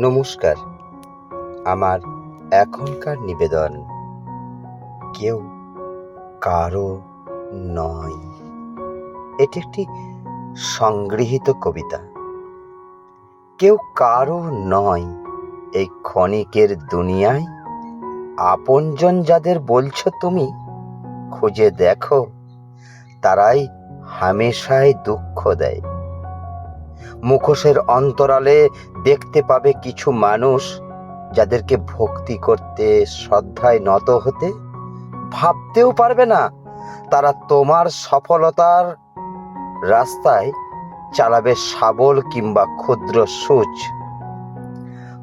নমস্কার। আমার এখনকার নিবেদন, কেউ কারও নয়। এটি একটি সংগৃহীত কবিতা। কেউ কারও নয় এই ক্ষণিকের দুনিয়ায়। আপনজন যাদের বলছো তুমি, খুঁজে দেখো, তারাই হামেশায় দুঃখ দেয়। মুখোশের অন্তরালে দেখতে পাবে কিছু মানুষ যাদেরকে ভক্তি করতে, শ্রদ্ধায় নত হতে ভাবতেও পারবে না। তারা তোমার সফলতার রাস্তায় চালাবে শাবল কিংবা ক্ষুদ্র সূচ।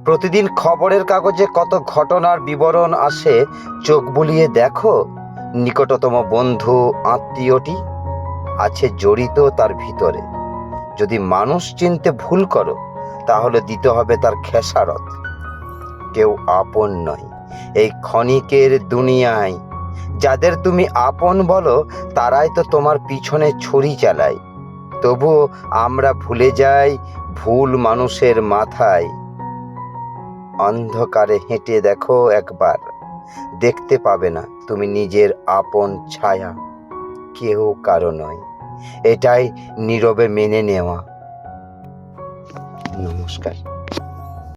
প্রতিদিন খবরের কাগজে কত ঘটনার বিবরণ আসে, চোখ বুলিয়ে দেখো। নিকটতম বন্ধু, আত্মীয়টি আছে জড়িত তার ভিতরে। যদি মানুষ চিনতে ভুল করো, তাহলে দিতে হবে তার খেসারত। কেউ আপন নয়। এই ক্ষণিকের দুনিয়ায় যাদের তুমি আপন বলো, তারাই তো তোমার পিছনে ছুরি চালায়। তবুও আমরা ভুলে যাই ভুল মানুষের মাথায়। অন্ধকারে হেঁটে দেখো একবার। দেখতে পাবে না তুমি নিজের আপন ছায়া। কেউ কারও নয়। এটাই নীরবে মেনে নেওয়া। নমস্কার।